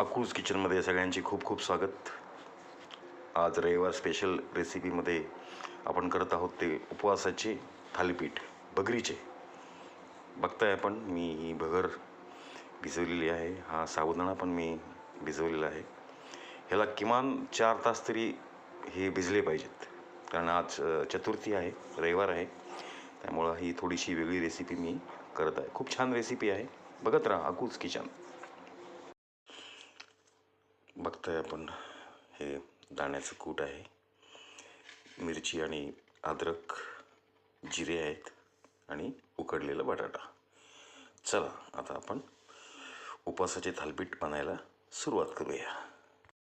अक्कूज किचनमध्ये सगळ्यांचे खूप खूप स्वागत. आज रविवार स्पेशल रेसिपीमध्ये आपण करत आहोत ते उपवासाचे थालीपीठ बगरीचे. बघताय आपण मी ही भगर भिजवलेली आहे. हा साबुदाणा पण मी भिजवलेला आहे. ह्याला किमान चार तास तरी हे भिजले पाहिजेत. कारण आज चतुर्थी आहे रविवार आहे. त्यामुळं ही थोडीशी वेगळी रेसिपी मी करत आहे. खूप छान रेसिपी आहे. बघत राहा अकूज किचन. बघताय आपण. हे दाण्याचं कूट आहे. मिरची आणि अद्रक जिरे आहेत आणि उकडलेला बटाटा. चला आता आपण उपवासाचे थालपीठ बनायला सुरुवात करूया.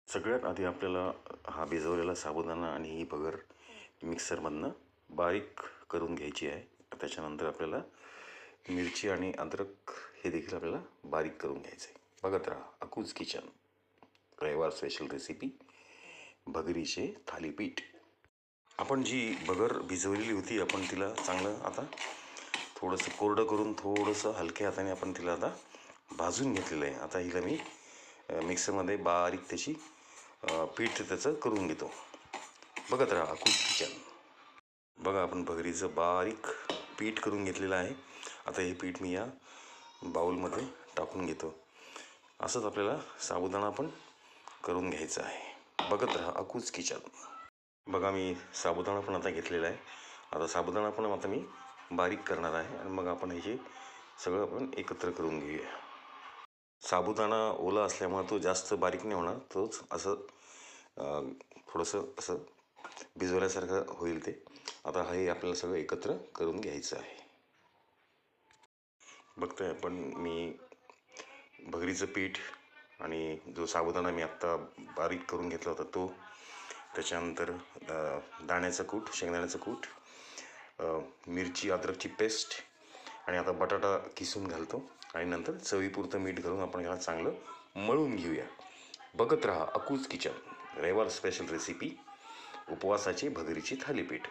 सगळ्यात आधी आपल्याला हा भिजवलेला साबुदाणा आणि ही बगर मिक्सरमधनं बारीक करून घ्यायची आहे. त्याच्यानंतर आपल्याला मिरची आणि अद्रक हे देखील आपल्याला बारीक करून घ्यायचं आहे बघत राहा अकूज किचन. रविवार स्पेशल रेसिपी भगरीचे थालीपीठ. आपण जी भगर भिजवलेली होती आपण तिला चांगलं आता थोडंसं कोरडं करून थोडंसं हलक्या हाताने आपण तिला आता भाजून घेतलेलं आहे. आता हिला मी मिक्सरमध्ये बारीक त्याची पीठ त्याचं करून घेतो. बघत राहा खूप किचन बघा आपण भगरीचं बारीक पीठ करून घेतलेलं आहे. आता हे पीठ मी या बाऊलमध्ये टाकून घेतो. असंच आपल्याला साबुदाणा पण करून घ्यायचं आहे. बघत राहा अकूच किचन बघा मी साबुदाणा पण आता घेतलेला आहे. आता साबुदाणा पण आता मी बारीक करणार आहे आणि मग आपण ह्याचे सगळं आपण एकत्र करून घेऊया. साबुदाणा ओला असल्यामुळे तो जास्त बारीक नाही होणार. तोच असं थोडंसं असं भिजवल्यासारखं होईल ते. आता हे आपल्याला सगळं एकत्र करून घ्यायचं आहे. बघतोय आपण मी भगरीचं पीठ आणि जो साबुदाणा मी आत्ता बारीक करून घेतला होता तो त्याच्यानंतर दाण्याचं कूट शेंगदाण्याचं कूट मिरची अद्रकची पेस्ट आणि आता बटाटा किसून घालतो आणि नंतर चवीपुरतं मीठ घालून आपण ह्याला चांगलं मळून घेऊया. बघत राहा अकूज किचन रविवार स्पेशल रेसिपी उपवासाची भगरीची थालीपीठ.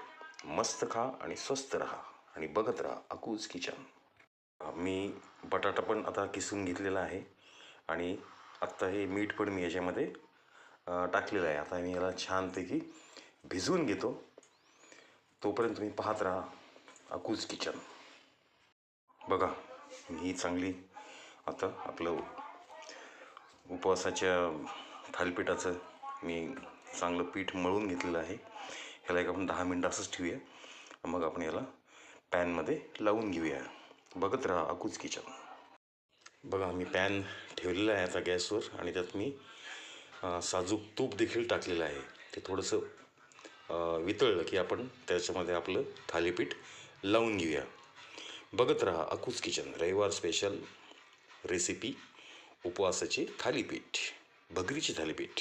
मस्त खा आणि स्वस्त राहा आणि बघत राहा अकूज किचन. मी बटाटा पण आता किसून घेतलेला आहे आणि आत्ता हे मीठ पण मी याच्यामध्ये टाकलेलं आहे. आता मी याला छानपैकी भिजवून घेतो. तोपर्यंत तुम्ही पाहत राहा अकूज किचन. बघा ही चांगली आता आपलं उपवासाच्या थालीपीठाचं मी चांगलं पीठ मळून घेतलेलं आहे. ह्याला एक आपण दहा मिनटं असंच ठेवूया. मग आपण याला पॅनमध्ये लावून घेऊया. बघत राहा अकूज किचन. बघा मी पॅन ठेवलेला आहे आता गॅसवर आणि त्यात मी साजूक तूप देखील टाकलेलं आहे. ते थोडंसं वितळलं की आपण त्याच्यामध्ये आपलं थालीपीठ लावून घेऊया. बघत राहा अकूज किचन रविवार स्पेशल रेसिपी उपवासाची थालीपीठ भगरीची थालीपीठ.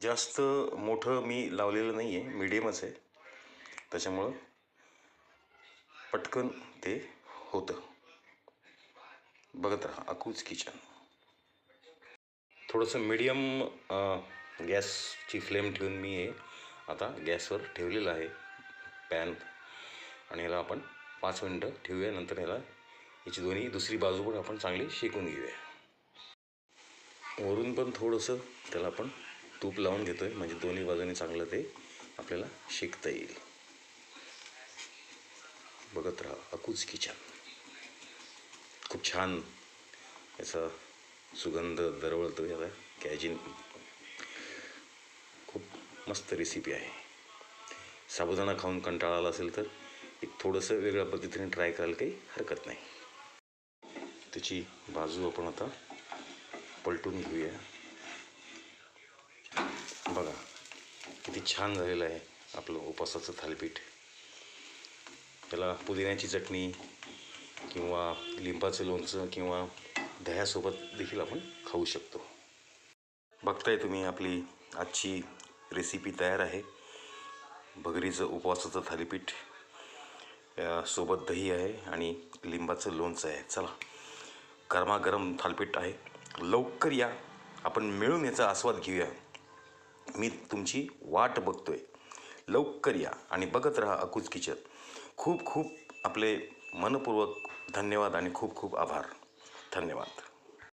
जास्त मोठं मी लावलेलं नाही आहे मिडियमच आहे. त्याच्यामुळं पटकन ते होतं. बघत राहा अकूज किचन. थोडंसं मीडियम गॅसची फ्लेम ठेवून मी हे आता गॅसवर ठेवलेलं आहे पॅन आणि ह्याला आपण पाच मिनटं ठेवूया नंतर ह्याला याची दोन्ही दुसरी बाजू पण आपण चांगली शेकून घेऊया. वरून पण थोडंसं त्याला आपण तूप लावून घेतो आहे म्हणजे दोन्ही बाजूने चांगलं ते आपल्याला शेकता येईल. बघत राहा अकूज किचन. खूप छान याचा सुगंध दरवळतो याला. कॅजिन खूप मस्त रेसिपी आहे. साबुदाणा खाऊन कंटाळा आला असेल तर एक थोडंसं वेगळ्या पद्धतीने ट्राय करायला काही हरकत नाही. त्याची बाजू आपण आता पलटून घेऊया. बघा किती छान झालेलं आहे आपलं उपासाचं थालीपीठ. त्याला पुदिन्याची चटणी किंवा लिंबाचं लोणचं किंवा दह्यासोबत देखील आपण खाऊ शकतो. बघताय तुम्ही आपली आजची रेसिपी तयार आहे. भगरीचं उपवासाचं थालीपीठ सोबत दही आहे आणि लिंबाचं लोणचं आहे. चला गरमागरम थालीपीठ आहे. लवकर या. आपण मिळून याचा आस्वाद घेऊया. मी तुमची वाट बघतोय. लवकर या आणि बघत राहा अकूज किचन. खूप खूप आपले मनपूर्वक धन्यवाद आणि खूप खूप आभार. धन्यवाद.